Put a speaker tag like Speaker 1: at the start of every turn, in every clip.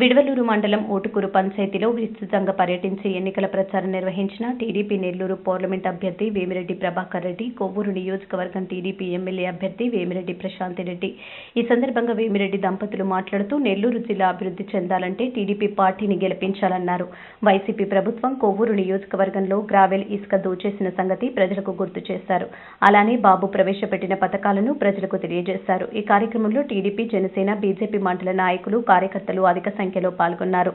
Speaker 1: బిడవలూరు మండలం ఓటుకూరు పంచాయతీలో విస్తృతంగా పర్యటించి ఎన్నికల ప్రచారం నిర్వహించిన టీడీపీ నెల్లూరు పార్లమెంట్ అభ్యర్థి వేమిరెడ్డి ప్రభాకర్ రెడ్డి కొవ్వూరు నియోజకవర్గం టీడీపీ ఎమ్మెల్యే అభ్యర్థి వేమిరెడ్డి ప్రశాంతి రెడ్డి. ఈ సందర్భంగా వేమిరెడ్డి దంపతులు మాట్లాడుతూ నెల్లూరు జిల్లా అభివృద్ధి చెందాలంటే టీడీపీ పార్టీని గెలిపించాలన్నారు. వైసీపీ ప్రభుత్వం కొవ్వూరు నియోజకవర్గంలో గ్రావెల్ ఇసుక దోచేసిన సంగతి ప్రజలకు గుర్తు చేశారు. అలానే బాబు ప్రవేశపెట్టిన పథకాలను ప్రజలకు తెలియజేశారు. ఈ కార్యక్రమంలో టీడీపీ జనసేన బీజేపీ మండల నాయకులు కార్యకర్తలు అధిక సంఖ్యలో పాల్గొన్నారు.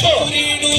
Speaker 1: isso?